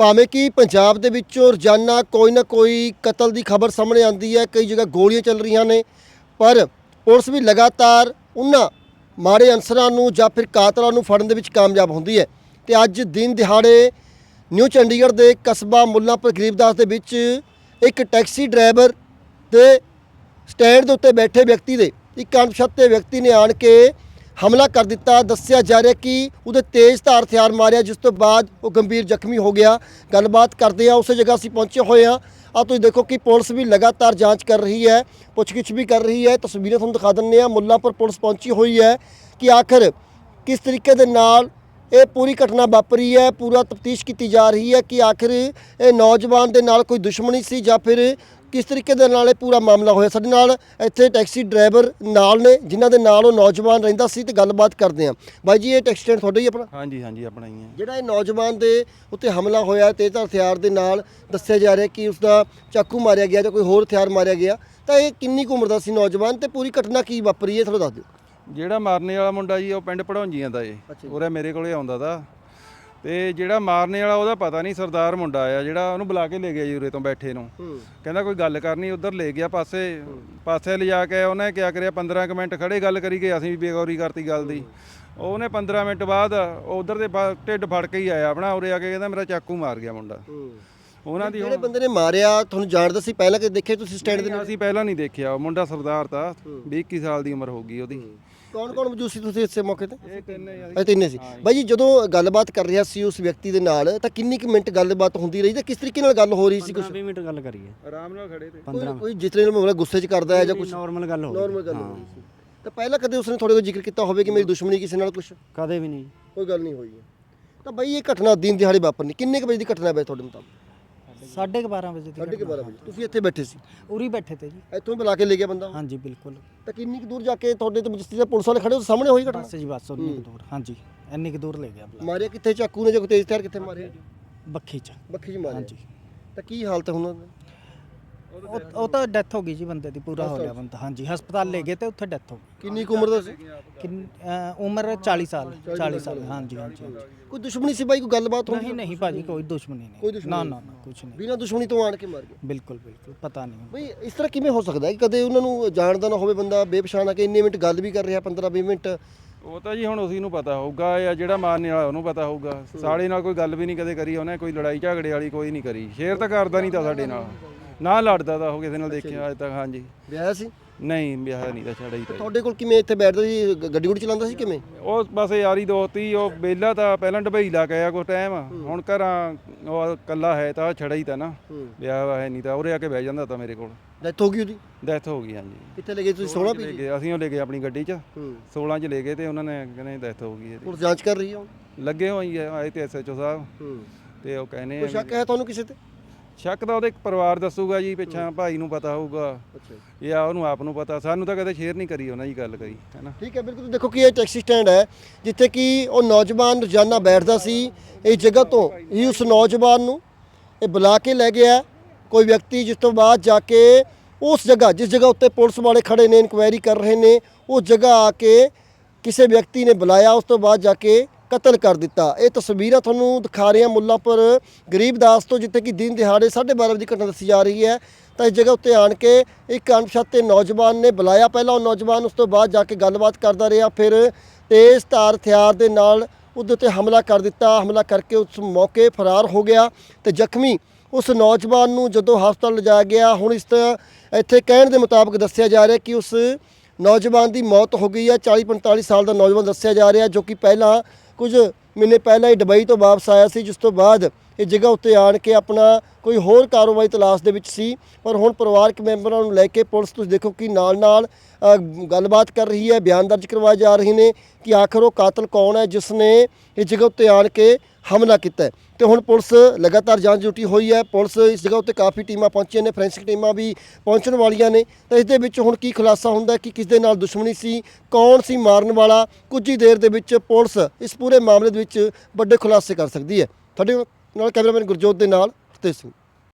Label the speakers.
Speaker 1: ਭਾਵੇਂ ਕਿ ਪੰਜਾਬ ਦੇ ਵਿੱਚੋਂ ਰੋਜ਼ਾਨਾ ਕੋਈ ਨਾ ਕੋਈ ਕਤਲ ਦੀ ਖਬਰ ਸਾਹਮਣੇ ਆਉਂਦੀ ਹੈ, ਕਈ ਜਗ੍ਹਾ ਗੋਲੀਆਂ ਚੱਲ ਰਹੀਆਂ ਨੇ, ਪਰ ਪੁਲਿਸ ਵੀ ਲਗਾਤਾਰ ਉਹਨਾਂ ਮਾੜੇ ਅਨਸਰਾਂ ਨੂੰ ਜਾਂ ਫਿਰ ਕਾਤਲਾਂ ਨੂੰ ਫੜਨ ਦੇ ਵਿੱਚ ਕਾਮਯਾਬ ਹੁੰਦੀ ਹੈ। ਤੇ ਅੱਜ ਦਿਨ ਦਿਹਾੜੇ ਨਿਊ ਚੰਡੀਗੜ੍ਹ ਦੇ ਕਸਬਾ ਮੁੱਲਾਂਪੁਰ ਗਰੀਬਦਾਸ ਦੇ ਵਿੱਚ ਇੱਕ ਟੈਕਸੀ ਡਰਾਈਵਰ ਤੇ ਸਟੈਂਡ ਦੇ ਉੱਤੇ ਬੈਠੇ ਵਿਅਕਤੀ ਦੇ ਇੱਕ ਅਣਪਛਾਤੇ ਵਿਅਕਤੀ ਨੇ ਆਣ ਕੇ ਹਮਲਾ ਕਰ ਦਿੱਤਾ। ਦੱਸਿਆ ਜਾ ਰਿਹਾ ਕਿ ਉਹਦੇ ਤੇਜ਼ ਧਾਰ ਹਥਿਆਰ ਮਾਰਿਆ, ਜਿਸ ਤੋਂ ਬਾਅਦ ਉਹ ਗੰਭੀਰ ਜ਼ਖਮੀ ਹੋ ਗਿਆ। ਗੱਲਬਾਤ ਕਰਦੇ ਆ ਉਸੇ ਜਗ੍ਹਾ ਅਸੀਂ ਪਹੁੰਚੇ ਹੋਏ ਆ ਆ ਤੁਸੀਂ ਦੇਖੋ ਕਿ ਪੁਲਿਸ ਵੀ ਲਗਾਤਾਰ ਜਾਂਚ ਕਰ ਰਹੀ ਹੈ, ਪੁੱਛਗਿੱਛ ਵੀ ਕਰ ਰਹੀ ਹੈ। ਤਸਵੀਰਾਂ ਤੁਹਾਨੂੰ ਦਿਖਾ ਦਿੰਦੇ ਆ ਮੁੱਲਾਂਪੁਰ ਪੁਲਿਸ ਪਹੁੰਚੀ ਹੋਈ ਹੈ ਕਿ ਆਖਰ ਕਿਸ ਤਰੀਕੇ ਦੇ ਨਾਲ ਇਹ ਪੂਰੀ ਘਟਨਾ ਵਾਪਰੀ ਹੈ, ਪੂਰਾ ਤਫਤੀਸ਼ ਕੀਤੀ ਜਾ ਰਹੀ ਹੈ ਕਿ ਆਖਿਰ ਇਹ ਨੌਜਵਾਨ ਦੇ ਨਾਲ ਕੋਈ ਦੁਸ਼ਮਣੀ ਸੀ ਜਾਂ ਫਿਰ ਕਿਸ ਤਰੀਕੇ ਦੇ ਨਾਲ ਇਹ ਪੂਰਾ ਮਾਮਲਾ ਹੋਇਆ? ਸਾਡੇ ਨਾਲ ਇੱਥੇ ਟੈਕਸੀ ਡਰਾਈਵਰ ਨਾਲ ਨੇ ਜਿਨ੍ਹਾਂ ਦੇ ਨਾਲ ਉਹ ਨੌਜਵਾਨ ਰਹਿੰਦਾ ਸੀ ਤੇ ਗੱਲਬਾਤ ਕਰਦੇ ਹਾਂ। ਬਾਈ ਜੀ ਇਹ ਟੈਕਸੀ ਸਟੈਂਡ ਤੁਹਾਡਾ ਹੀ ਆਪਣਾ?
Speaker 2: ਹਾਂਜੀ ਹਾਂਜੀ ਆਪਣਾ ਹੀ ਹੈ।
Speaker 1: ਜਿਹੜਾ ਇਹ ਨੌਜਵਾਨ ਦੇ ਉੱਤੇ ਹਮਲਾ ਹੋਇਆ ਤੇਜ਼ ਹਥਿਆਰ ਦੇ ਨਾਲ ਦੱਸਿਆ ਜਾ ਰਿਹਾ ਕਿ ਉਸ ਦਾ ਚਾਕੂ ਮਾਰਿਆ ਗਿਆ ਜਾਂ ਕੋਈ ਹੋਰ ਹਥਿਆਰ ਮਾਰਿਆ ਗਿਆ ਤਾਂ ਇਹ ਕਿੰਨੀ ਕੁ ਉਮਰ ਦਾ ਸੀ ਨੌਜਵਾਨ ਤੇ ਪੂਰੀ ਘਟਨਾ ਕੀ ਵਾਪਰੀ ਹੈ? ਥੋੜਾ ਦੱਸ ਦਿਓ।
Speaker 2: ਜਿਹੜਾ ਮਾਰਨੇ ਵਾਲਾ ਮੁੰਡਾ ਜੀ ਉਹ ਪਿੰਡ ਪੜਾਉਂਜੀਆਂ ਦਾ ਏ। ਉਰੇ ਮੇਰੇ ਕੋਲੇ ਆਉਂਦਾ ਦਾ ਤੇ ਜਿਹੜਾ ਮਾਰਨੇ ਵਾਲਾ ਉਹਦਾ ਪਤਾ ਨਹੀਂ ਸਰਦਾਰ ਮੁੰਡਾ ਆ ਜਿਹੜਾ ਉਹਨੂੰ ਬੁਲਾ ਕੇ ਲੈ ਗਿਆ ਜੀ ਉਰੇ ਤੋਂ ਬੈਠੇ ਨੂੰ। ਕਹਿੰਦਾ ਕੋਈ ਗੱਲ ਕਰਨੀ ਉਧਰ ਲੈ ਗਿਆ ਪਾਸੇ ਪਾਸੇ ਲਿਜਾ ਕੇ ਉਹਨੇ ਕਿਆ ਕਰਿਆ 15 ਕੁ ਮਿੰਟ ਖੜੇ ਗੱਲ ਕਰੀ ਗਏ ਅਸੀਂ ਵੀ ਬੇਗੌਰੀ ਕਰਤੀ ਗੱਲ ਦੀ। ਉਹਨੇ 15 ਮਿੰਟ ਬਾਅਦ ਉਧਰ ਦੇ ਢਿੱਡ ਫੜ ਕੇ ਹੀ ਆਇਆ ਆਪਣਾ ਉਰੇ ਆ ਕੇ ਕਹਿੰਦਾ ਮੇਰਾ ਚਾਕੂ ਮਾਰ ਗਿਆ ਮੁੰਡਾ। ਉਹਨਾਂ ਦੀ
Speaker 1: ਜਿਹੜੇ ਬੰਦੇ ਨੇ ਮਾਰਿਆ ਤੁਹਾਨੂੰ ਜਾਣਦਾ ਸੀ ਪਹਿਲਾਂ ਕਿ ਦੇਖੇ ਤੁਸੀਂ ਸਟੈਂਡ ਦੇ
Speaker 2: ਅਸੀਂ ਪਹਿਲਾਂ ਨਹੀਂ ਦੇਖਿਆ। ਉਹ ਮੁੰਡਾ ਸਰਦਾਰ ਤਾਂ 20 21 ਸਾਲ ਦੀ ਉਮਰ ਹੋਊਗੀ ਉਹਦੀ।
Speaker 1: ਕੌਣ ਕੌਣ ਮੌਜੂਦ ਸੀ ਤੁਸੀਂ ਇਸੇ ਮੌਕੇ ਤੇ?
Speaker 2: ਇਹ ਤਿੰਨੇ
Speaker 1: ਇਹ ਤਿੰਨੇ ਸੀ। ਬਾਈ ਜੀ ਜਦੋਂ ਗੱਲਬਾਤ ਕਰ ਰਿਹਾ ਸੀ ਉਸ ਵਿਅਕਤੀ ਦੇ ਨਾਲ ਤਾਂ ਕਿੰਨੀ ਕੁ ਮਿੰਟ ਗੱਲਬਾਤ ਹੁੰਦੀ ਰਹੀ ਤੇ ਕਿਸ ਤਰੀਕੇ ਨਾਲ ਗੱਲ ਹੋ ਰਹੀ ਸੀ ਕੁਝ
Speaker 3: 20 ਮਿੰਟ ਗੱਲ ਕਰੀਏ।
Speaker 2: ਆਰਾਮ ਨਾਲ ਖੜੇ ਤੇ।
Speaker 1: ਕੋਈ ਕੋਈ ਜਿਸ ਤਰ੍ਹਾਂ ਨਾਲ ਗੁੱਸੇ 'ਚ ਕਰਦਾ ਹੈ ਜਾਂ ਕੁਝ
Speaker 3: ਨਾਰਮਲ ਗੱਲ ਹੋ ਗਈ।
Speaker 1: ਨਾਰਮਲ ਗੱਲ ਹੋ ਰਹੀ ਸੀ। ਤਾਂ ਪਹਿਲਾਂ ਕਦੇ ਉਸਨੇ ਤੁਹਾਡੇ ਕੋਲ ਜ਼ਿਕਰ ਕੀਤਾ ਹੋਵੇ ਕਿ ਮੇਰੀ ਦੁਸ਼ਮਣੀ ਕਿਸੇ ਨਾਲ ਕੁਝ
Speaker 3: ਕਦੇ ਵੀ ਨਹੀਂ।
Speaker 1: ਕੋਈ ਗੱਲ ਨਹੀਂ ਹੋਈ ਹੈ। ਤਾਂ ਬਾਈ ਇਹ ਘਟਨਾ ਦਿਨ ਦਿਹਾੜੇ ਵਾਪਰਨੀ। ਕਿੰਨੇ ਕੁ ਵਜੇ ਦੀ ਘਟਨਾ ਹੈ ਤੁਹਾਡੇ ਮੁਤਾਬਕ?
Speaker 3: ਸਾਢੇ ਕੁ 12 ਵਜੇ ਦੀ
Speaker 1: ਸਾਢੇ ਕੁ ਬਾਰਾਂ ਵਜੇ। ਤੁਸੀਂ ਇੱਥੇ ਬੈਠੇ ਸੀ?
Speaker 3: ਉਰੀ ਬੈਠੇ ਤੇ ਜੀ।
Speaker 1: ਇੱਥੋਂ ਬੁਲਾ ਕੇ ਲੈ ਗਿਆ ਬੰਦਾ
Speaker 3: ਹਾਂਜੀ ਬਿਲਕੁਲ।
Speaker 1: ਤਾਂ ਕਿੰਨੀ ਕੁ ਦੂਰ ਜਾ ਕੇ ਤੁਹਾਡੇ ਤੇ ਮਜਿਸਟਰੀ ਦੇ ਪੁਲਿਸ ਵਾਲੇ ਖੜੇ ਉਸ ਸਾਹਮਣੇ ਹੋਈ ਘਟਨਾ?
Speaker 3: ਬਸ ਜੀ ਬਸ ਉਨੀ ਕੁ ਦੂਰ। ਹਾਂਜੀ ਇੰਨੀ ਕੁ ਦੂਰ ਲੈ ਗਿਆ ਬਲਾ
Speaker 1: ਮਾਰਿਆ ਕਿੱਥੇ? ਚਾਕੂ ਨੇ ਜਾਂ ਤੇਜ਼ ਹਥਿਆਰ ਕਿੱਥੇ ਮਾਰਿਆ?
Speaker 3: ਬੱਖੀ ਚ।
Speaker 1: ਬੱਖੀ ਜੀ ਮਾਰਿਆ?
Speaker 3: ਹਾਂਜੀ।
Speaker 1: ਤਾਂ ਕੀ ਹਾਲਤ ਹੈ ਹੁਣ ਉਹਨਾਂ ਦੀ?
Speaker 3: ਉਹ ਉਹ ਤਾਂ ਡੈਥ ਹੋ ਗਈ ਜੀ ਬੰਦੇ ਦੀ ਪੂਰਾ ਹੋ ਗਿਆ ਬੰਦਾ ਹਾਂਜੀ ਹਸਪਤਾਲ ਲੈ ਗਏ ਤੇ ਉੱਥੇ ਡੈਥ ਹੋ ਗਈ।
Speaker 1: ਕਿੰਨੀ ਕੁ ਉਮਰ ਦਾ ਸੀ?
Speaker 3: ਕਿੰਨ ਅਹ ਉਮਰ 40 ਸਾਲ 40 ਸਾਲ ਹਾਂਜੀ ਹਾਂਜੀ ਹਾਂਜੀ।
Speaker 1: ਕੋਈ ਦੁਸ਼ਮਣੀ ਸੀ ਬਾਈ? ਕੋਈ ਗੱਲਬਾਤ ਹੋਈ
Speaker 3: ਨਹੀਂ ਨਹੀਂ ਭਾਜੀ ਕੋਈ ਦੁਸ਼ਮਣੀ
Speaker 1: ਕੋਈ
Speaker 3: ਨਹੀਂ
Speaker 1: ਦੁਸ਼ਮਣੀ
Speaker 3: ਨਾ ਨਾ ਨਾ ਕੁਝ ਨਹੀਂ।
Speaker 1: ਬਿਨਾਂ ਦੁਸ਼ਮਣੀ ਤੋਂ ਆਣ ਕੇ ਮਾਰ ਗਿਆ
Speaker 3: ਬਿਲਕੁਲ ਬਿਲਕੁਲ ਪਤਾ ਨਹੀਂ।
Speaker 1: ਬਈ ਇਸ ਤਰ੍ਹਾਂ ਕਿਵੇਂ ਹੋ ਸਕਦਾ ਹੈ? ਕਿ ਕਦੇ ਉਹਨਾਂ ਨੂੰ ਜਾਣਦਾ ਨਾ ਹੋਵੇ ਬੰਦਾ ਬੇਪਛਾਣ ਆ ਕੇ ਇੰਨੇ ਮਿੰਟ ਗੱਲ ਵੀ ਕਰ ਰਿਹਾ 15 20 ਮਿੰਟ।
Speaker 2: ਉਹ ਤਾਂ ਜੀ ਹੁਣ ਉਸੇ ਨੂੰ ਪਤਾ ਹੋਊਗਾ ਜਾਂ ਜਿਹੜਾ ਮਾਰਨੇ ਵਾਲਾ ਉਹਨੂੰ ਪਤਾ ਹੋਊਗਾ। ਸਾਲੇ ਨਾਲ ਕੋਈ ਗੱਲ ਵੀ ਨਹੀਂ ਕਦੇ ਕਰੀ ਉਹਨੇ ਕੋਈ ਲੜਾਈ ਝਗੜੇ ਵਾਲੀ ਕੋਈ ਨਹੀਂ ਕਰੀ। ਸ਼ੇਰ ਤਾਂ ਕਰਦਾ ਨਹੀਂ ਤਾਂ ਸਾਡੇ ਨਾਲ। ਨਾ ਲੜਦਾ ਤਾਂ ਉਹ ਕਿਸੇ ਨਾਲ ਦੇਖਿਆ ਅੱਜ ਤੱਕ ਹਾਂਜੀ।
Speaker 1: ਵਿਆਹ ਸੀ?
Speaker 2: ਨਹੀਂ ਵਿਆਹ ਨਹੀਂ ਤਾਂ ਛੜਾ ਹੀ ਤਾਂ
Speaker 1: ਤੁਹਾਡੇ ਕੋਲ ਕਿਵੇਂ ਇੱਥੇ ਬੈਠਦਾ ਸੀ? ਗੱਡੀ ਗੁੱਡੀ ਚਲਾਉਂਦਾ ਸੀ ਕਿਵੇਂ?
Speaker 2: ਉਹ ਬਸ ਯਾਰੀ ਦੋਸਤੀ ਉਹ ਬੇਲਾ ਤਾਂ ਪਹਿਲਾਂ ਡਬਈ ਲਾ ਕੇ ਆਇਆ ਕੋਈ ਟਾਈਮ ਹੁਣ ਘਰਾਂ ਉਹ ਕੱਲਾ ਹੈ ਤਾਂ ਛੜਾ ਹੀ ਤਾਂ ਨਾ। ਵਿਆਹ ਹੈ ਨਹੀਂ ਤਾਂ ਉਰੇ ਆ ਕੇ ਬਹਿ ਜਾਂਦਾ ਤਾਂ ਮੇਰੇ ਕੋਲ।
Speaker 1: ਡੈਥ ਹੋ ਗਈ ਉਹਦੀ?
Speaker 2: ਡੈਥ ਹੋ ਗਈ ਹਾਂਜੀ।
Speaker 1: ਕਿੱਥੇ ਲੱਗੇ ਤੁਸੀਂ? ਸੋਹਣਾ
Speaker 2: ਲੈ
Speaker 1: ਪੀ
Speaker 2: ਗਏ ਅਸੀਂ ਉਹ ਲੈ ਗਏ ਆਪਣੀ ਗੱਡੀ 'ਚ।
Speaker 1: ਹੂੰ।
Speaker 2: 16 'ਚ ਲੈ ਗਏ ਤੇ ਉਹਨਾਂ ਨੇ ਕਹਿੰਦੇ ਡੈਥ ਹੋ ਗਈ ਇਹਦੀ।
Speaker 1: ਪੁਲਿਸ ਜਾਂਚ ਕਰ ਰਹੀ ਹੈ ਹੁਣ
Speaker 2: ਲੱਗੇ ਹੋਈ ਹੈ ਆਏ ਤੇ ਐਸਐਚਓ ਸਾਹਿਬ। ਤੇ ਉਹ ਕਹਿੰਦੇ
Speaker 1: ਕੋਈ ਸ਼ੱਕ ਹੈ ਤੁਹਾਨੂੰ ਕਿਸੇ ਤੇ?
Speaker 2: ਸ਼ੱਕ ਤਾਂ ਉਹਦੇ ਪਰਿਵਾਰ ਦੱਸੂਗਾ ਜੀ ਪਿੱਛਾ ਭਾਈ ਨੂੰ ਪਤਾ ਹੋਊਗਾ।
Speaker 1: ਅੱਛਾ
Speaker 2: ਜਾਂ। ਉਹਨੂੰ ਆਪ ਨੂੰ ਪਤਾ ਸਾਨੂੰ ਤਾਂ ਕਦੇ ਸ਼ੇਅਰ ਨਹੀਂ ਕਰੀ ਉਹਨਾਂ ਜੀ ਗੱਲ ਕਰੀ ਹੈਨਾ।
Speaker 1: ਠੀਕ ਹੈ ਬਿਲਕੁਲ। ਦੇਖੋ ਕਿ ਇਹ ਟੈਕਸੀ ਸਟੈਂਡ ਹੈ ਜਿੱਥੇ ਕਿ ਉਹ ਨੌਜਵਾਨ ਰੋਜ਼ਾਨਾ ਬੈਠਦਾ ਸੀ ਇਹ ਜਗ੍ਹਾ ਤੋਂ ਹੀ ਉਸ ਨੌਜਵਾਨ ਨੂੰ ਇਹ ਬੁਲਾ ਕੇ ਲੈ ਗਿਆ। ਕੋਈ ਵਿਅਕਤੀ ਜਿਸ ਤੋਂ ਬਾਅਦ ਜਾ ਕੇ ਉਸ ਜਗ੍ਹਾ ਜਿਸ ਜਗ੍ਹਾ ਉੱਤੇ ਪੁਲਿਸ ਵਾਲੇ ਖੜੇ ਨੇ ਇਨਕੁਆਇਰੀ ਕਰ ਰਹੇ ਨੇ ਉਸ ਜਗ੍ਹਾ ਆ ਕੇ ਕਿਸੇ ਵਿਅਕਤੀ ਨੇ ਬੁਲਾਇਆ ਉਸ ਤੋਂ ਬਾਅਦ ਜਾ ਕੇ ਕਤਲ ਕਰ ਦਿੱਤਾ। ਇਹ ਤਸਵੀਰਾਂ ਤੁਹਾਨੂੰ ਦਿਖਾ ਰਹੇ ਹਾਂ ਮੁੱਲਾਂਪੁਰ ਗਰੀਬਦਾਸ ਤੋਂ, ਜਿੱਥੇ ਕਿ ਦਿਨ ਦਿਹਾੜੇ 12:30 ਵਜੇ ਦੀ ਘਟਨਾ ਦੱਸੀ ਜਾ ਰਹੀ ਹੈ। ਤਾਂ ਇਸ ਜਗ੍ਹਾ ਉੱਤੇ ਆਣ ਕੇ ਇੱਕ ਅਣਪਛਾਤੇ ਨੌਜਵਾਨ ਨੇ ਬੁਲਾਇਆ। ਪਹਿਲਾਂ ਉਹ ਨੌਜਵਾਨ ਉਸ ਤੋਂ ਬਾਅਦ ਜਾ ਕੇ ਗੱਲਬਾਤ ਕਰਦਾ ਰਿਹਾ, ਫਿਰ ਤੇਜ਼ ਧਾਰ ਹਥਿਆਰ ਦੇ ਨਾਲ ਉਹਦੇ ਉੱਤੇ ਹਮਲਾ ਕਰ ਦਿੱਤਾ। ਹਮਲਾ ਕਰਕੇ ਉਸ ਮੌਕੇ ਫਰਾਰ ਹੋ ਗਿਆ ਤੇ ਜ਼ਖਮੀ ਉਸ ਨੌਜਵਾਨ ਨੂੰ ਜਦੋਂ ਹਸਪਤਾਲ ਲਿਜਾਇਆ ਗਿਆ, ਹੁਣ ਇਸ ਇੱਥੇ ਕਹਿਣ ਦੇ ਮੁਤਾਬਕ ਦੱਸਿਆ ਜਾ ਰਿਹਾ ਕਿ ਉਸ ਨੌਜਵਾਨ ਦੀ ਮੌਤ ਹੋ ਗਈ ਹੈ। 40 45 ਸਾਲ ਦਾ ਨੌਜਵਾਨ ਦੱਸਿਆ ਜਾ ਰਿਹਾ, ਜੋ ਕਿ ਪਹਿਲਾਂ ਕੁਝ ਮਹੀਨੇ ਪਹਿਲਾਂ ਹੀ ਦੁਬਈ ਤੋਂ ਵਾਪਸ ਆਇਆ ਸੀ, ਜਿਸ ਤੋਂ ਬਾਅਦ ਇਹ ਜਗ੍ਹਾ ਉੱਤੇ ਆਣ ਕੇ ਆਪਣਾ ਕੋਈ ਹੋਰ ਕਾਰੋਬਾਰੀ ਤਲਾਸ਼ ਦੇ ਵਿੱਚ ਸੀ। ਪਰ ਹੁਣ ਪਰਿਵਾਰਕ ਮੈਂਬਰਾਂ ਨੂੰ ਲੈ ਕੇ ਪੁਲਿਸ ਤੁਸੀਂ ਦੇਖੋ ਕਿ ਨਾਲ ਨਾਲ ਗੱਲਬਾਤ ਕਰ ਰਹੀ ਹੈ, ਬਿਆਨ ਦਰਜ ਕਰਵਾਏ ਜਾ ਰਹੇ ਨੇ ਕਿ ਆਖਰ ਉਹ ਕਾਤਲ ਕੌਣ ਹੈ, ਜਿਸ ਨੇ ਇਸ ਜਗ੍ਹਾ ਉੱਤੇ ਆਣ ਕੇ ਹਮਲਾ ਕੀਤਾ ਹੈ। ਤੇ ਹੁਣ ਪੁਲਿਸ ਲਗਾਤਾਰ ਜਾਂਚ ਡਿਊਟੀ ਹੋਈ ਹੈ। ਪੁਲਿਸ ਇਸ ਜਗ੍ਹਾ ਉੱਤੇ ਕਾਫੀ ਟੀਮਾਂ ਪਹੁੰਚੀਆਂ ਨੇ, ਫੋਰੈਂਸਿਕ ਟੀਮਾਂ ਵੀ ਪਹੁੰਚਣ ਵਾਲੀਆਂ ਨੇ। ਤਾਂ ਇਸ ਦੇ ਵਿੱਚ ਹੁਣ ਕੀ ਖੁਲਾਸਾ ਹੁੰਦਾ ਕਿ ਕਿਸ ਦੇ ਨਾਲ ਦੁਸ਼ਮਣੀ ਸੀ, ਕੌਣ ਸੀ ਮਾਰਨ ਵਾਲਾ? ਕੁਝ ਹੀ ਦੇਰ ਦੇ ਵਿੱਚ ਪੁਲਿਸ ਇਸ ਪੂਰੇ ਮਾਮਲੇ ਦੇ ਵਿੱਚ ਵੱਡੇ ਖੁਲਾਸੇ ਕਰ ਸਕਦੀ ਹੈ। ਤੁਹਾਡੇ ਨਾਲ ਕੈਮਰਾਮੈਨ ਗੁਰਜੋਤ ਦੇ ਨਾਲ ਹਰਤੇਜ ਸਿੰਘ।